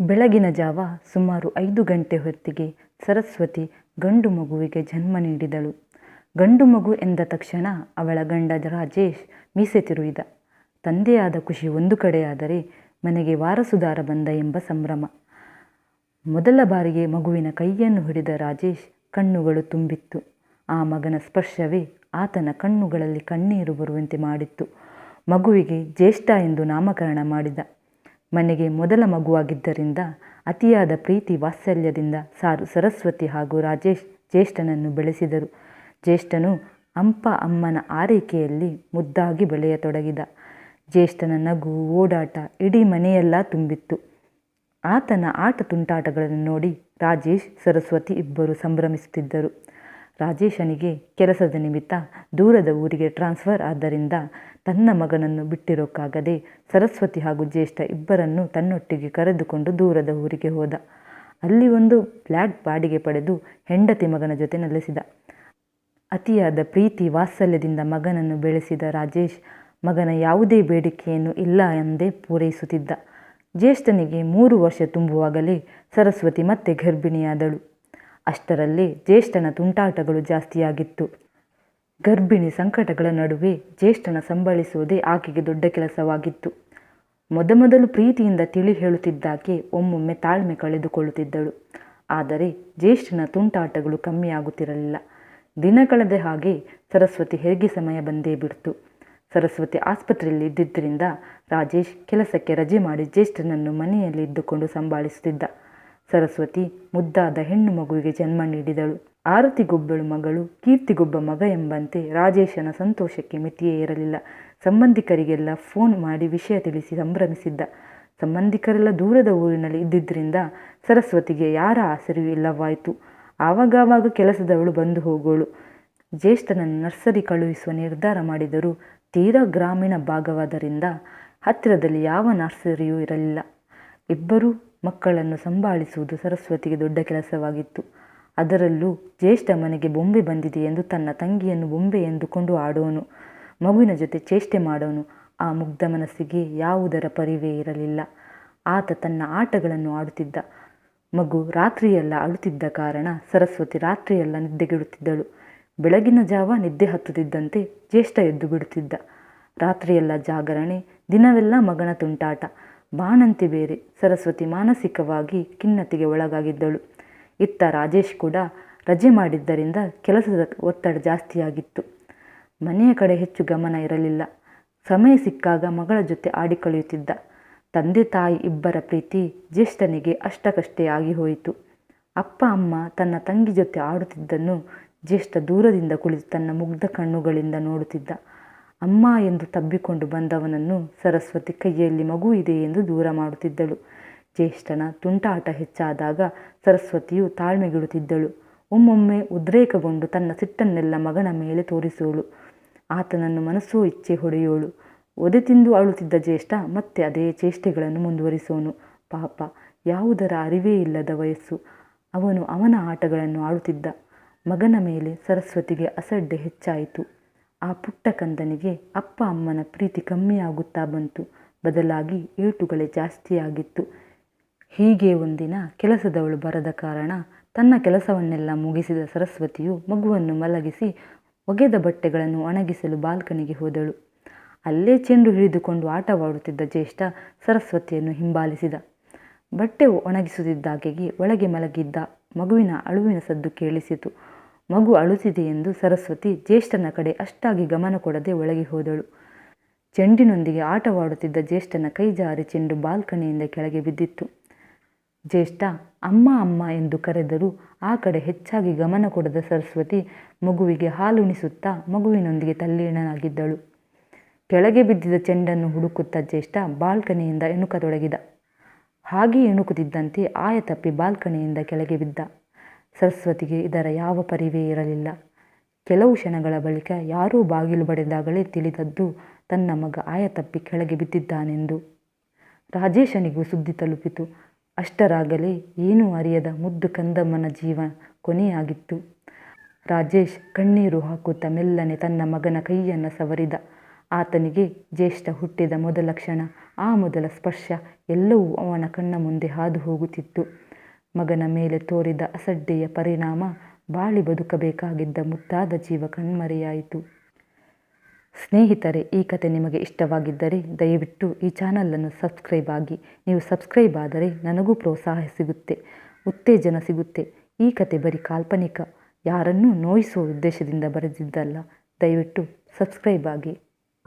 ಬೆಳಗಿನ ಜಾವ ಸುಮಾರು ಐದು ಗಂಟೆ ಹೊತ್ತಿಗೆ ಸರಸ್ವತಿ ಗಂಡು ಮಗುವಿಗೆ ಜನ್ಮ ನೀಡಿದಳು. ಗಂಡು ಮಗು ಎಂದ ತಕ್ಷಣ ಅವಳ ಗಂಡ ರಾಜೇಶ್ ಮೀಸೆ ತಿರುವಿದ ತಂದೆಯಾದ ಖುಷಿ ಒಂದು ಕಡೆಯಾದರೆ ಮನೆಗೆ ವಾರಸುದಾರ ಬಂದ ಎಂಬ ಸಂಭ್ರಮ. ಮೊದಲ ಬಾರಿಗೆ ಮಗುವಿನ ಕೈಯನ್ನು ಹಿಡಿದ ರಾಜೇಶ್ ಕಣ್ಣುಗಳು ತುಂಬಿತ್ತು. ಆ ಮಗನ ಸ್ಪರ್ಶವೇ ಆತನ ಕಣ್ಣುಗಳಲ್ಲಿ ಕಣ್ಣೀರು ಬರುವಂತೆ ಮಾಡಿತ್ತು. ಮಗುವಿಗೆ ಜ್ಯೇಷ್ಠ ಎಂದು ನಾಮಕರಣ ಮಾಡಿದ. ಮನೆಗೆ ಮೊದಲ ಮಗುವಾಗಿದ್ದರಿಂದ ಅತಿಯಾದ ಪ್ರೀತಿ ವಾತ್ಸಲ್ಯದಿಂದ ಸಾರು ಸರಸ್ವತಿ ಹಾಗೂ ರಾಜೇಶ್ ಜ್ಯೇಷ್ಠನನ್ನು ಬೆಳೆಸಿದರು. ಜ್ಯೇಷ್ಠನು ಅಂಪ ಅಮ್ಮನ ಆರೈಕೆಯಲ್ಲಿ ಮುದ್ದಾಗಿ ಬೆಳೆಯತೊಡಗಿದ. ಜ್ಯೇಷ್ಠನ ನಗು, ಓಡಾಟ ಇಡೀ ಮನೆಯೆಲ್ಲ ತುಂಬಿತ್ತು. ಆತನ ಆಟ ತುಂಟಾಟಗಳನ್ನು ನೋಡಿ ರಾಜೇಶ್, ಸರಸ್ವತಿ ಇಬ್ಬರು ಸಂಭ್ರಮಿಸುತ್ತಿದ್ದರು. ರಾಜೇಶನಿಗೆ ಕೆಲಸದ ನಿಮಿತ್ತ ದೂರದ ಊರಿಗೆ ಟ್ರಾನ್ಸ್ಫರ್ ಆದ್ದರಿಂದ ತನ್ನ ಮಗನನ್ನು ಬಿಟ್ಟಿರೋಕ್ಕಾಗದೆ ಸರಸ್ವತಿ ಹಾಗೂ ಜ್ಯೇಷ್ಠ ಇಬ್ಬರನ್ನು ತನ್ನೊಟ್ಟಿಗೆ ಕರೆದುಕೊಂಡು ದೂರದ ಊರಿಗೆ ಹೋದ. ಅಲ್ಲಿ ಒಂದು ಫ್ಲ್ಯಾಟ್ ಬಾಡಿಗೆ ಪಡೆದು ಹೆಂಡತಿ ಮಗನ ಜೊತೆ ನೆಲೆಸಿದ. ಅತಿಯಾದ ಪ್ರೀತಿ ವಾತ್ಸಲ್ಯದಿಂದ ಮಗನನ್ನು ಬೆಳೆಸಿದ ರಾಜೇಶ್, ಮಗನ ಯಾವುದೇ ಬೇಡಿಕೆಯನ್ನು ಇಲ್ಲ ಎಂದೇ ಪೂರೈಸುತ್ತಿದ್ದ. ಜ್ಯೇಷ್ಠನಿಗೆ ಮೂರು ವರ್ಷ ತುಂಬುವಾಗಲೇ ಸರಸ್ವತಿ ಮತ್ತೆ ಗರ್ಭಿಣಿಯಾದಳು. ಅಷ್ಟರಲ್ಲೇ ಜ್ಯೇಷ್ಠನ ತುಂಟಾಟಗಳು ಜಾಸ್ತಿಯಾಗಿತ್ತು. ಗರ್ಭಿಣಿ ಸಂಕಟಗಳ ನಡುವೆ ಜ್ಯೇಷ್ಠನ ಸಂಬಳಿಸುವುದೇ ಆಕೆಗೆ ದೊಡ್ಡ ಕೆಲಸವಾಗಿತ್ತು. ಮೊದಮೊದಲು ಪ್ರೀತಿಯಿಂದ ತಿಳಿ ಹೇಳುತ್ತಿದ್ದಾಕೆ ಒಮ್ಮೊಮ್ಮೆ ತಾಳ್ಮೆ ಕಳೆದುಕೊಳ್ಳುತ್ತಿದ್ದಳು. ಆದರೆ ಜ್ಯೇಷ್ಠನ ತುಂಟಾಟಗಳು ಕಮ್ಮಿಯಾಗುತ್ತಿರಲಿಲ್ಲ. ದಿನ ಕಳೆದ ಹಾಗೆ ಸರಸ್ವತಿ ಹೆರಿಗೆ ಸಮಯ ಬಂದೇ ಬಿಡ್ತು. ಸರಸ್ವತಿ ಆಸ್ಪತ್ರೆಯಲ್ಲಿ ಇದ್ದಿದ್ದರಿಂದ ರಾಜೇಶ್ ಕೆಲಸಕ್ಕೆ ರಜೆ ಮಾಡಿ ಜ್ಯೇಷ್ಠನನ್ನು ಮನೆಯಲ್ಲಿ ಇದ್ದುಕೊಂಡು ಸಂಭಾಳಿಸುತ್ತಿದ್ದ. ಸರಸ್ವತಿ ಮುದ್ದಾದ ಹೆಣ್ಣು ಮಗುವಿಗೆ ಜನ್ಮ ನೀಡಿದಳು. ಆರತಿಗೊಬ್ಬಳು ಮಗಳು ಕೀರ್ತಿಗೊಬ್ಬ ಮಗ ಎಂಬಂತೆ ರಾಜೇಶನ ಸಂತೋಷಕ್ಕೆ ಮಿತಿಯೇ ಇರಲಿಲ್ಲ. ಸಂಬಂಧಿಕರಿಗೆಲ್ಲ ಫೋನ್ ಮಾಡಿ ವಿಷಯ ತಿಳಿಸಿ ಸಂಭ್ರಮಿಸಿದ್ದ. ಸಂಬಂಧಿಕರೆಲ್ಲ ದೂರದ ಊರಿನಲ್ಲಿ ಇದ್ದಿದ್ದರಿಂದ ಸರಸ್ವತಿಗೆ ಯಾರ ಆಸರೆಯೂ ಇಲ್ಲವಾಯಿತು. ಆವಾಗಾವಾಗ ಕೆಲಸದವಳು ಬಂದು ಹೋಗೋಳು. ಜ್ಯೇಷ್ಠನನ್ನು ನರ್ಸರಿ ಕಳುಹಿಸುವ ನಿರ್ಧಾರ ಮಾಡಿದರೂ ತೀರಾ ಗ್ರಾಮೀಣ ಭಾಗವಾದರಿಂದ ಹತ್ತಿರದಲ್ಲಿ ಯಾವ ನರ್ಸರಿಯೂ ಇರಲಿಲ್ಲ. ಇಬ್ಬರೂ ಮಕ್ಕಳನ್ನು ಸಂಭಾಳಿಸುವುದು ಸರಸ್ವತಿಗೆ ದೊಡ್ಡ ಕೆಲಸವಾಗಿತ್ತು. ಅದರಲ್ಲೂ ಜ್ಯೇಷ್ಠ ಮನೆಗೆ ಬೊಂಬೆ ಬಂದಿದೆ ಎಂದು ತನ್ನ ತಂಗಿಯನ್ನು ಬೊಂಬೆ ಎಂದುಕೊಂಡು ಆಡೋನು. ಮಗುವಿನ ಜೊತೆ ಚೇಷ್ಟೆ ಮಾಡೋನು. ಆ ಮುಗ್ಧ ಮನಸ್ಸಿಗೆ ಯಾವುದರ ಪರಿವೇ ಇರಲಿಲ್ಲ. ಆತ ತನ್ನ ಆಟಗಳನ್ನು ಆಡುತ್ತಿದ್ದ. ಮಗು ರಾತ್ರಿಯೆಲ್ಲ ಅಳುತ್ತಿದ್ದ ಕಾರಣ ಸರಸ್ವತಿ ರಾತ್ರಿಯೆಲ್ಲ ನಿದ್ದೆಗೆಡುತ್ತಿದ್ದಳು. ಬೆಳಗಿನ ಜಾವ ನಿದ್ದೆ ಹತ್ತುತ್ತಿದ್ದಂತೆ ಜ್ಯೇಷ್ಠ ಎದ್ದು ಬಿಡುತ್ತಿದ್ದ. ರಾತ್ರಿಯೆಲ್ಲ ಜಾಗರಣೆ, ದಿನವೆಲ್ಲ ಮಗನ ತುಂಟಾಟ. ಬಾಣಂತಿ ಬೇರೆ ಸರಸ್ವತಿ ಮಾನಸಿಕವಾಗಿ ಖಿನ್ನತೆಗೆ ಒಳಗಾಗಿದ್ದಳು. ಇತ್ತ ರಾಜೇಶ್ ಕೂಡ ರಜೆ ಮಾಡಿದ್ದರಿಂದ ಕೆಲಸದ ಒತ್ತಡ ಜಾಸ್ತಿಯಾಗಿತ್ತು. ಮನೆಯ ಕಡೆ ಹೆಚ್ಚು ಗಮನ ಇರಲಿಲ್ಲ. ಸಮಯ ಸಿಕ್ಕಾಗ ಮಗಳ ಜೊತೆ ಆಡಿ ಕಳೆಯುತ್ತಿದ್ದ ತಂದೆ ತಾಯಿ ಇಬ್ಬರ ಪ್ರೀತಿ ಜ್ಯೇಷ್ಠನಿಗೆ ಅಷ್ಟಕಷ್ಟೇ ಆಗಿ ಹೋಯಿತು. ಅಪ್ಪ ಅಮ್ಮ ತನ್ನ ತಂಗಿ ಜೊತೆ ಆಡುತ್ತಿದ್ದನ್ನು ಜ್ಯೇಷ್ಠ ದೂರದಿಂದ ಕುಳಿತು ತನ್ನ ಮುಗ್ಧ ಕಣ್ಣುಗಳಿಂದ ನೋಡುತ್ತಿದ್ದ. ಅಮ್ಮ ಎಂದು ತಬ್ಬಿಕೊಂಡು ಬಂದವನನ್ನು ಸರಸ್ವತಿ ಕೈಯಲ್ಲಿ ಮಗು ಇದೆ ಎಂದು ದೂರ ಮಾಡುತ್ತಿದ್ದಳು. ಜ್ಯೇಷ್ಠನ ತುಂಟಾಟ ಹೆಚ್ಚಾದಾಗ ಸರಸ್ವತಿಯು ತಾಳ್ಮೆಗಿಡುತ್ತಿದ್ದಳು. ಒಮ್ಮೊಮ್ಮೆ ಉದ್ರೇಕಗೊಂಡು ತನ್ನ ಸಿಟ್ಟನ್ನೆಲ್ಲ ಮಗನ ಮೇಲೆ ತೋರಿಸೋಳು ಆತನನ್ನು ಮನಸ್ಸೋ ಇಚ್ಛೆ ಹೊಡೆಯೋಳು. ಒದೆ ತಿಂದು ಅಳುತ್ತಿದ್ದ ಜ್ಯೇಷ್ಠ ಮತ್ತೆ ಅದೇ ಚೇಷ್ಟೆಗಳನ್ನು ಮುಂದುವರಿಸೋನು. ಪಾಪ, ಯಾವುದರ ಅರಿವೇ ಇಲ್ಲದ ವಯಸ್ಸು. ಅವನು ಅವನ ಆಟಗಳನ್ನು ಆಡುತ್ತಿದ್ದ. ಮಗನ ಮೇಲೆ ಸರಸ್ವತಿಗೆ ಅಸಡ್ಡೆ ಹೆಚ್ಚಾಯಿತು. ಆ ಪುಟ್ಟ ಕಂದನಿಗೆ ಅಪ್ಪ ಅಮ್ಮನ ಪ್ರೀತಿ ಕಮ್ಮಿಯಾಗುತ್ತಾ ಬಂತು. ಬದಲಾಗಿ ಏಟುಗಳೇ ಜಾಸ್ತಿಯಾಗಿತ್ತು. ಹೀಗೆ ಒಂದಿನ ಕೆಲಸದವಳು ಬರದ ಕಾರಣ ತನ್ನ ಕೆಲಸವನ್ನೆಲ್ಲ ಮುಗಿಸಿದ ಸರಸ್ವತಿಯು ಮಗುವನ್ನು ಮಲಗಿಸಿ ಒಗೆದ ಬಟ್ಟೆಗಳನ್ನು ಒಣಗಿಸಲು ಬಾಲ್ಕನಿಗೆ ಹೋದಳು. ಅಲ್ಲೇ ಚೆಂಡು ಹಿಡಿದುಕೊಂಡು ಆಟವಾಡುತ್ತಿದ್ದ ಜ್ಯೇಷ್ಠ ಸರಸ್ವತಿಯನ್ನು ಹಿಂಬಾಲಿಸಿದ. ಬಟ್ಟೆ ಒಣಗಿಸುತ್ತಿದ್ದಾಗೆಗೆ ಒಳಗೆ ಮಲಗಿದ್ದ ಮಗುವಿನ ಅಳುವಿನ ಸದ್ದು ಕೇಳಿಸಿತು. ಮಗು ಅಳುತ್ತಿದೆ ಎಂದು ಸರಸ್ವತಿ ಜ್ಯೇಷ್ಠನ ಕಡೆ ಅಷ್ಟಾಗಿ ಗಮನ ಕೊಡದೆ ಒಳಗೆ ಹೋದಳು. ಚೆಂಡಿನೊಂದಿಗೆ ಆಟವಾಡುತ್ತಿದ್ದ ಜ್ಯೇಷ್ಠನ ಕೈ ಜಾರಿ ಚೆಂಡು ಬಾಲ್ಕನಿಯಿಂದ ಕೆಳಗೆ ಬಿದ್ದಿತ್ತು. ಜ್ಯೇಷ್ಠ, ಅಮ್ಮ ಅಮ್ಮ ಎಂದು ಕರೆದರೂ ಆ ಕಡೆ ಹೆಚ್ಚಾಗಿ ಗಮನ ಕೊಡದ ಸರಸ್ವತಿ ಮಗುವಿಗೆ ಹಾಲುಣಿಸುತ್ತಾ ಮಗುವಿನೊಂದಿಗೆ ತಲ್ಲೀಣನಾಗಿದ್ದಳು. ಕೆಳಗೆ ಬಿದ್ದಿದ್ದ ಚೆಂಡನ್ನು ಹುಡುಕುತ್ತಾ ಜ್ಯೇಷ್ಠ ಬಾಲ್ಕನಿಯಿಂದ ಎಣುಕತೊಡಗಿದ. ಹಾಗೆ ಎಣುಕುತ್ತಿದ್ದಂತೆ ಆಯ ತಪ್ಪಿ ಬಾಲ್ಕನಿಯಿಂದ ಕೆಳಗೆ ಬಿದ್ದ. ಸರಸ್ವತಿಗೆ ಇದರ ಯಾವ ಪರಿವೇ ಇರಲಿಲ್ಲ. ಕೆಲವು ಕ್ಷಣಗಳ ಬಳಿಕ ಯಾರೂ ಬಾಗಿಲು ಬಡಿದಾಗಲೇ ತಿಳಿದದ್ದು ತನ್ನ ಮಗ ಆಯ ತಪ್ಪಿ ಕೆಳಗೆ ಬಿದ್ದಿದ್ದಾನೆಂದು. ರಾಜೇಶನಿಗೂ ಸುದ್ದಿ ತಲುಪಿತು. ಅಷ್ಟರಾಗಲೇ ಏನೂ ಅರಿಯದ ಮುದ್ದು ಕಂದಮ್ಮನ ಜೀವ ಕೊನೆಯಾಗಿತ್ತು. ರಾಜೇಶ್ ಕಣ್ಣೀರು ಹಾಕುತ್ತಾ ಮೆಲ್ಲನೆ ತನ್ನ ಮಗನ ಕೈಯನ್ನು ಸವರಿದ. ಆತನಿಗೆ ಜ್ಯೇಷ್ಠ ಹುಟ್ಟಿದ ಮೊದಲ ಕ್ಷಣ, ಆ ಮೊದಲ ಸ್ಪರ್ಶ ಎಲ್ಲವೂ ಅವನ ಕಣ್ಣ ಮುಂದೆ ಹಾದು ಹೋಗುತ್ತಿತ್ತು. ಮಗನ ಮೇಲೆ ತೋರಿದ ಅಸಡ್ಡೆಯ ಪರಿಣಾಮ ಬಾಳಿ ಬದುಕಬೇಕಾಗಿದ್ದ ಮುತ್ತಾದ ಜೀವ ಕಣ್ಮರೆಯಾಯಿತು. ಸ್ನೇಹಿತರೆ, ಈ ಕತೆ ನಿಮಗೆ ಇಷ್ಟವಾಗಿದ್ದರೆ ದಯವಿಟ್ಟು ಈ ಚಾನಲನ್ನು ಸಬ್ಸ್ಕ್ರೈಬ್ ಆಗಿ. ನೀವು ಸಬ್ಸ್ಕ್ರೈಬ್ ಆದರೆ ನನಗೂ ಪ್ರೋತ್ಸಾಹ ಸಿಗುತ್ತೆ, ಉತ್ತೇಜನ ಸಿಗುತ್ತೆ. ಈ ಕತೆ ಬರೀ ಕಾಲ್ಪನಿಕ, ಯಾರನ್ನೂ ನೋಯಿಸುವ ಉದ್ದೇಶದಿಂದ ಬರೆದಿದ್ದಲ್ಲ. ದಯವಿಟ್ಟು ಸಬ್ಸ್ಕ್ರೈಬ್ ಆಗಿ.